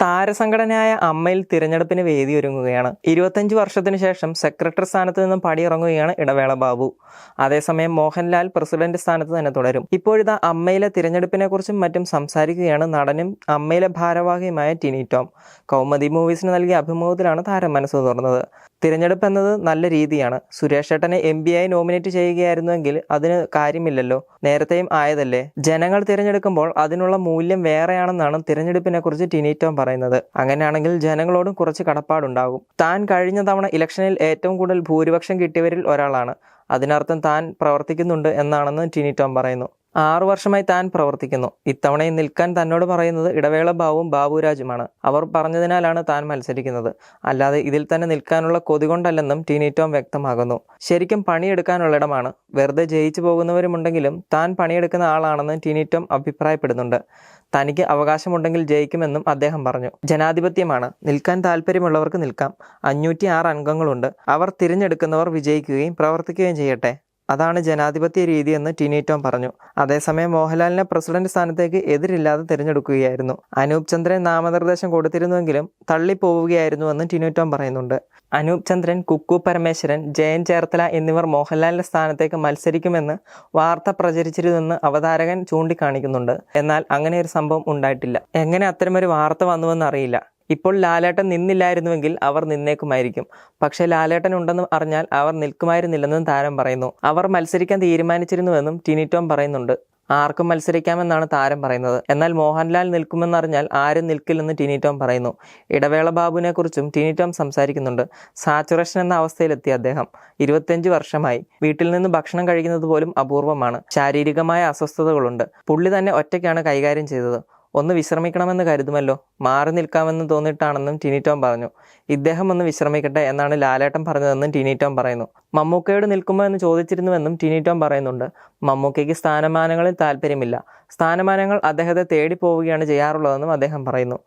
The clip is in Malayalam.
tá താരസംഘടനയായ അമ്മയിൽ തിരഞ്ഞെടുപ്പിന് വേദിയൊരുങ്ങുകയാണ് ഇരുപത്തഞ്ച് വർഷത്തിനു ശേഷം സെക്രട്ടറി സ്ഥാനത്ത് നിന്നും പടിയിറങ്ങുകയാണ് ഇടവേള ബാബു. അതേസമയം മോഹൻലാൽ പ്രസിഡന്റ് സ്ഥാനത്ത് തന്നെ തുടരും. ഇപ്പോഴിതാ അമ്മയിലെ തിരഞ്ഞെടുപ്പിനെ കുറിച്ചും മറ്റും സംസാരിക്കുകയാണ് നടനും അമ്മയിലെ ഭാരവാഹിയുമായ ടിനി ടോം. കൗമുദി മൂവീസിന് നൽകിയ അഭിമുഖത്തിലാണ് താരം മനസ്സ് തുറന്നത്. തിരഞ്ഞെടുപ്പ് എന്നത് നല്ല രീതിയാണ്. സുരേഷ് ഏട്ടനെ എം പി ആയി നോമിനേറ്റ് ചെയ്യുകയായിരുന്നുവെങ്കിൽ അതിന് കാര്യമില്ലല്ലോ. നേരത്തെയും ആയതല്ലേ. ജനങ്ങൾ തിരഞ്ഞെടുക്കുമ്പോൾ അതിനുള്ള മൂല്യം വേറെയാണെന്നാണ് തിരഞ്ഞെടുപ്പിനെ കുറിച്ച് ടിനി ടോം പറയുന്നത്. അങ്ങനെയാണെങ്കിൽ ജനങ്ങളോടും കുറച്ച് കടപ്പാടുണ്ടാകും. താൻ കഴിഞ്ഞ തവണ ഇലക്ഷനിൽ ഏറ്റവും കൂടുതൽ ഭൂരിപക്ഷം കിട്ടിയവരിൽ ഒരാളാണ്. അതിനർത്ഥം താൻ പ്രവർത്തിക്കുന്നുണ്ട് എന്നാണെന്ന് ടിനി ടോം പറയുന്നു. ആറു വർഷമായി താൻ പ്രവർത്തിക്കുന്നു. ഇത്തവണയും നിൽക്കാൻ തന്നോട് പറയുന്നത് ഇടവേള ബാവും ബാബുരാജുമാണ്. അവർ പറഞ്ഞതിനാലാണ് താൻ മത്സരിക്കുന്നത്. അല്ലാതെ ഇതിൽ തന്നെ നിൽക്കാനുള്ള കൊതി കൊണ്ടല്ലെന്നും ടീനീറ്റോം വ്യക്തമാകുന്നു. ശരിക്കും പണിയെടുക്കാനുള്ള ഇടമാണ് വെറുതെ ജയിച്ചു പോകുന്നവരുമുണ്ടെങ്കിലും താൻ പണിയെടുക്കുന്ന ആളാണെന്ന് ടീനീറ്റോം അഭിപ്രായപ്പെടുന്നുണ്ട്. തനിക്ക് അവകാശമുണ്ടെങ്കിൽ ജയിക്കുമെന്നും അദ്ദേഹം പറഞ്ഞു. ജനാധിപത്യമാണ്. നിൽക്കാൻ താല്പര്യമുള്ളവർക്ക് നിൽക്കാം. അഞ്ഞൂറ്റി ആറ് അംഗങ്ങളുണ്ട്. അവർ തിരഞ്ഞെടുക്കുന്നവർ വിജയിക്കുകയും പ്രവർത്തിക്കുകയും ചെയ്യട്ടെ. അതാണ് ജനാധിപത്യ രീതി എന്ന് ടോം പറഞ്ഞു. അതേസമയം മോഹൻലാലിനെ പ്രസിഡന്റ് സ്ഥാനത്തേക്ക് എതിരില്ലാതെ തിരഞ്ഞെടുക്കുകയായിരുന്നു. അനൂപ് ചന്ദ്രൻ നാമനിർദ്ദേശം കൊടുത്തിരുന്നുവെങ്കിലും തള്ളിപ്പോവുകയായിരുന്നുവെന്ന് ടിനി ടോം പറയുന്നുണ്ട്. അനൂപ് ചന്ദ്രൻ കുക്കു പരമേശ്വരൻ ജയൻ ചേർത്തല എന്നിവർ മോഹൻലാലിന്റെ സ്ഥാനത്തേക്ക് മത്സരിക്കുമെന്ന് വാർത്ത പ്രചരിച്ചിരുന്നെന്ന് അവതാരകൻ ചൂണ്ടിക്കാണിക്കുന്നുണ്ട്. എന്നാൽ അങ്ങനെ ഒരു സംഭവം ഉണ്ടായിട്ടില്ല. എങ്ങനെ അത്തരമൊരു വാർത്ത വന്നുവെന്ന് അറിയില്ല. ഇപ്പോൾ ലാലേട്ടൻ നിന്നില്ലായിരുന്നുവെങ്കിൽ അവർ നിന്നേക്കുമായിരിക്കും. പക്ഷേ ലാലേട്ടൻ ഉണ്ടെന്ന് അറിഞ്ഞാൽ അവർ നിൽക്കുമായിരുന്നില്ലെന്നും താരം പറയുന്നു. അവർ മത്സരിക്കാൻ തീരുമാനിച്ചിരുന്നുവെന്നും ടിനിറ്റോം പറയുന്നുണ്ട്. ആർക്കും മത്സരിക്കാമെന്നാണ് താരം പറയുന്നത്. എന്നാൽ മോഹൻലാൽ നിൽക്കുമെന്നറിഞ്ഞാൽ ആരും നിൽക്കില്ലെന്ന് ടിനിറ്റോം പറയുന്നു. ഇടവേള ബാബുവിനെ ടിനിറ്റോം ടിനി സംസാരിക്കുന്നുണ്ട്. സാച്ചുറേഷൻ എന്ന അവസ്ഥയിലെത്തിയ അദ്ദേഹം. ഇരുപത്തിയഞ്ച് വർഷമായി. വീട്ടിൽ നിന്ന് ഭക്ഷണം കഴിക്കുന്നത് പോലും അപൂർവമാണ്. ശാരീരികമായ അസ്വസ്ഥതകളുണ്ട്. പുള്ളി തന്നെ ഒറ്റയ്ക്കാണ് കൈകാര്യം ചെയ്തത്. ഒന്ന് വിശ്രമിക്കണമെന്ന് കരുതുമല്ലോ. മാറി നിൽക്കാമെന്ന് തോന്നിയിട്ടാണെന്നും ടിനിറ്റോം പറഞ്ഞു. ഇദ്ദേഹം ഒന്ന് വിശ്രമിക്കട്ടെ എന്നാണ് ലാലേട്ടൻ പറഞ്ഞതെന്നും ടിനിറ്റോം പറയുന്നു. മമ്മൂക്കയോട് നിൽക്കുമോ എന്ന് ചോദിച്ചിരുന്നുവെന്നും ടിനിറ്റോം പറയുന്നുണ്ട്. മമ്മൂക്കയ്ക്ക് സ്ഥാനമാനങ്ങളിൽ താല്പര്യമില്ല സ്ഥാനമാനങ്ങൾ അദ്ദേഹത്തെ തേടി പോവുകയാണ് ചെയ്യാറുള്ളതെന്നും അദ്ദേഹം പറയുന്നു.